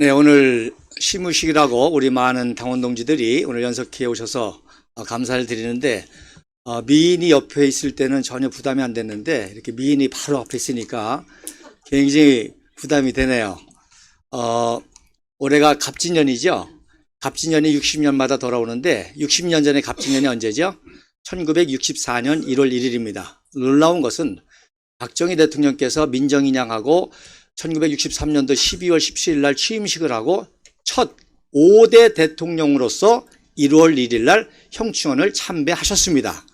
네, 오늘 시무식이라고 우리 많은 당원 동지들이 오늘 연석해 오셔서 어, 감사를 드리는데 어, 미인이 옆에 있을 때는 전혀 부담이 안 됐는데 이렇게 미인이 바로 앞에 있으니까 굉장히 부담이 되네요. 어, 올해가 갑진년이죠. 갑진년이 60년마다 돌아오는데 60년 전에 갑진년이 언제죠? 1964년 1월 1일입니다. 놀라운 것은 박정희 대통령께서 민정인양하고 1963년도 12월 17일 날 취임식을 하고 첫 5대 대통령으로서 1월 1일 날 형충원을 참배하셨습니다.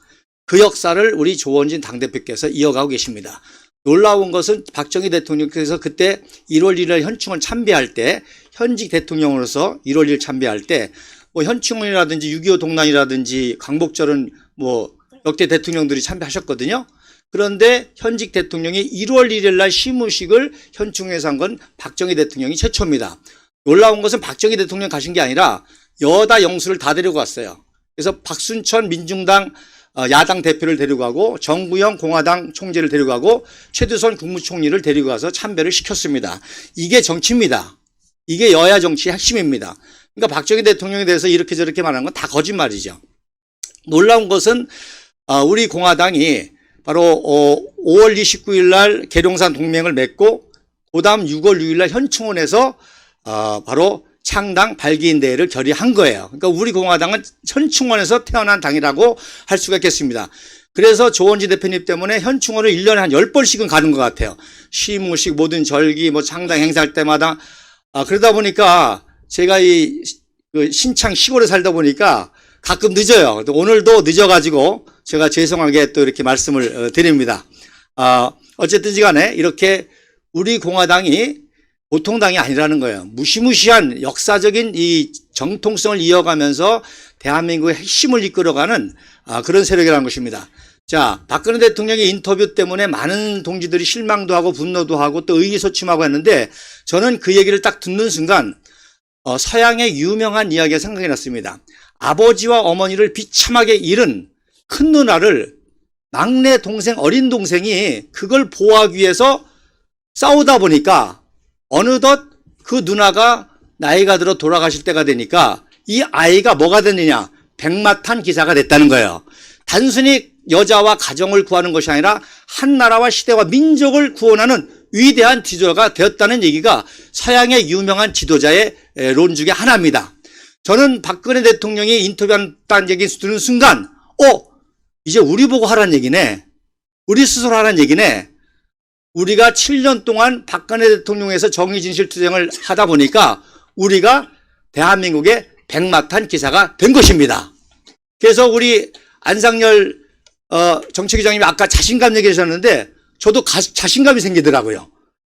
그 역사를 우리 조원진 당대표께서 이어가고 계십니다. 놀라운 것은 박정희 대통령께서 그때 1월 1일 현충원 참배할 때 현직 대통령으로서 1월 1일 참배할 때 뭐 현충원이라든지 6.25 동란이라든지 광복절은 뭐 역대 대통령들이 참배하셨거든요. 그런데 현직 대통령이 1월 1일 날 시무식을 현충에서 한 건 박정희 대통령이 최초입니다. 놀라운 것은 박정희 대통령 가신 게 아니라 여다 영수를 다 데리고 갔어요. 그래서 박순천 민중당 어, 야당 대표를 데리고 가고 정구영 공화당 총재를 데리고 가고 최두선 국무총리를 데리고 가서 참배를 시켰습니다. 이게 정치입니다. 이게 여야 정치의 핵심입니다. 그러니까 박정희 대통령에 대해서 이렇게 저렇게 말하는 건 다 거짓말이죠. 놀라운 것은 어, 우리 공화당이 바로 5월 29일 날 계룡산 동맹을 맺고 그다음 6월 6일 날 현충원에서 어, 바로 창당 발기인 대회를 결의한 거예요. 그러니까 우리 공화당은 현충원에서 태어난 당이라고 할 수가 있겠습니다. 그래서 조원지 대표님 때문에 현충원을 1년에 한 10번씩은 가는 것 같아요. 시무식, 모든 절기, 뭐 창당 행사할 때마다. 아, 그러다 보니까 제가 이, 그 신창 시골에 살다 보니까 가끔 늦어요. 오늘도 늦어가지고 제가 죄송하게 또 이렇게 말씀을 어, 드립니다. 아, 어쨌든지 간에 이렇게 우리 공화당이 보통 당이 아니라는 거예요. 무시무시한 역사적인 이 정통성을 이어가면서 대한민국의 핵심을 이끌어가는 아, 그런 세력이라는 것입니다. 자, 박근혜 대통령의 인터뷰 때문에 많은 동지들이 실망도 하고 분노도 하고 또 의기소침하고 했는데 저는 그 얘기를 딱 듣는 순간 어, 서양의 유명한 이야기가 생각이 났습니다. 아버지와 어머니를 비참하게 잃은 큰 누나를 막내 동생, 어린 동생이 그걸 보호하기 위해서 싸우다 보니까 어느덧 그 누나가 나이가 들어 돌아가실 때가 되니까 이 아이가 뭐가 됐느냐? 백마탄 기사가 됐다는 거예요. 단순히 여자와 가정을 구하는 것이 아니라 한 나라와 시대와 민족을 구원하는 위대한 지도자가 되었다는 얘기가 서양의 유명한 지도자의 론 중에 하나입니다. 저는 박근혜 대통령이 인터뷰한다는 얘기 들은 순간, 어, 이제 우리 보고 하라는 얘기네. 우리 스스로 하라는 얘기네. 우리가 7년 동안 박근혜 대통령에서 정의진실투쟁을 하다 보니까 우리가 대한민국의 백마탄 기사가 된 것입니다. 그래서 우리 안상열 어, 정치기장님이 아까 자신감 얘기하셨는데 저도 가, 자신감이 생기더라고요.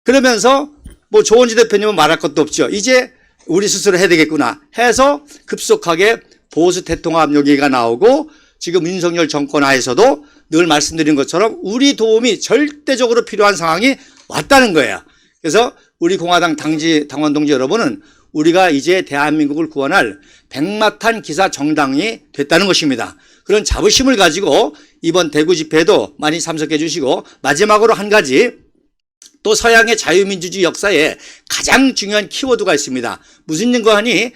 그러면서 뭐 조원지 대표님은 말할 것도 없죠. 이제 우리 스스로 해야 되겠구나 해서 급속하게 보수 대통합 얘기가 나오고 지금 윤석열 정권 하에서도 늘 말씀드린 것처럼 우리 도움이 절대적으로 필요한 상황이 왔다는 거예요. 그래서 우리 공화당 당지 당원 동지 여러분은 우리가 이제 대한민국을 구원할 백마탄 기사 정당이 됐다는 것입니다. 그런 자부심을 가지고 이번 대구 집회에도 많이 참석해 주시고 마지막으로 한 가지 또 서양의 자유민주주의 역사에 가장 중요한 키워드가 있습니다. 무슨 인거 하니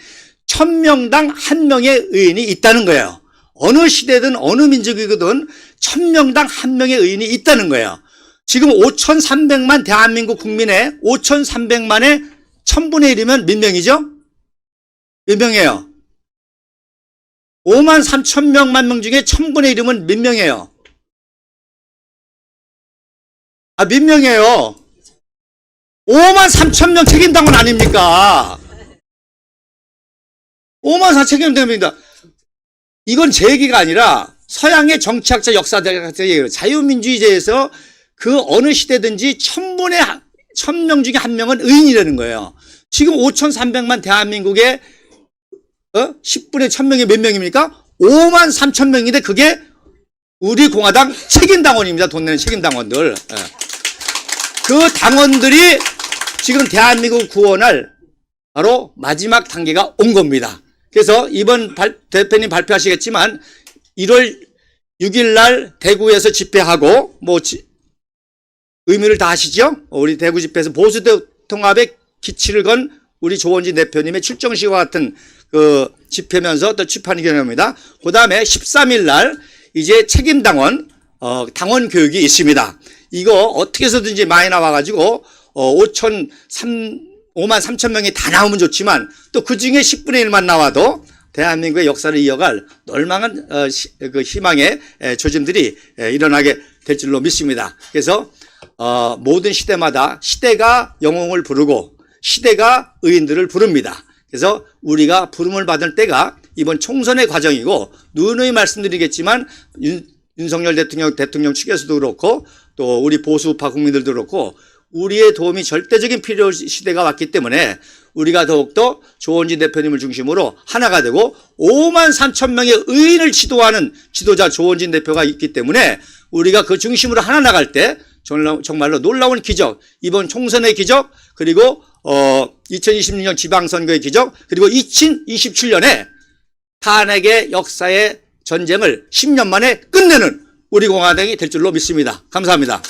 천명당 한 명의 의인이 있다는 거예요. 어느 시대든 어느 민족이거든 천명당 한 명의 의인이 있다는 거예요. 지금 5,300만 대한민국 국민의 5,300만의 천분의 1이면 몇 명이죠? 몇 명이에요? 5만 3천 명만 명 중에 천분의 1이면 몇 명이에요? 아, 몇 명이에요? 5만 3천 명 책임당원 아닙니까? 5만 4천 명 책임당원입니다. 이건 제 얘기가 아니라 서양의 정치학자 역사학자. 자유민주주의제에서 그 어느 시대든지 천분의 천 명 중에 한 명은 의인이라는 거예요. 지금 5,300만 대한민국의 어? 10분의 1000명이 몇 명입니까? 5만 3천 명인데 그게 우리 공화당 책임당원입니다. 돈 내는 책임당원들. 예. 그 당원들이 지금 대한민국 구원할 바로 마지막 단계가 온 겁니다. 그래서 이번 발, 대표님 발표하시겠지만 1월 6일 날 대구에서 집회하고 뭐 지, 의미를 다 하시죠? 우리 대구 집회에서 보수 통합의 기치를 건 우리 조원진 대표님의 출정식과 같은 그 집회면서 또 취판이 기념합니다. 그 다음에 13일 날 이제 책임당원, 어, 당원 교육이 있습니다. 이거 어떻게 해서든지 많이 나와가지고, 어, 5천, 3, 5만 3천 명이 다 나오면 좋지만 또 그 중에 10분의 1만 나와도 대한민국의 역사를 이어갈 널망한 어, 시- 그 희망의 에, 조짐들이 에, 일어나게 될 줄로 믿습니다. 그래서 어, 모든 시대마다 시대가 영웅을 부르고 시대가 의인들을 부릅니다. 그래서 우리가 부름을 받을 때가 이번 총선의 과정이고 누누이 말씀드리겠지만 윤, 윤석열 대통령 대통령 측에서도 그렇고 또 우리 보수파 국민들도 그렇고 우리의 도움이 절대적인 필요 시대가 왔기 때문에 우리가 더욱더 조원진 대표님을 중심으로 하나가 되고 5만 3천 명의 의인을 지도하는 지도자 조원진 대표가 있기 때문에 우리가 그 중심으로 하나 나갈 때 정말- 정말로 놀라운 기적, 이번 총선의 기적, 그리고 어 2026년 지방선거의 기적, 그리고 2027년에 탄핵의 역사의 전쟁을 10년 만에 끝내는 우리 공화당이 될 줄로 믿습니다. 감사합니다.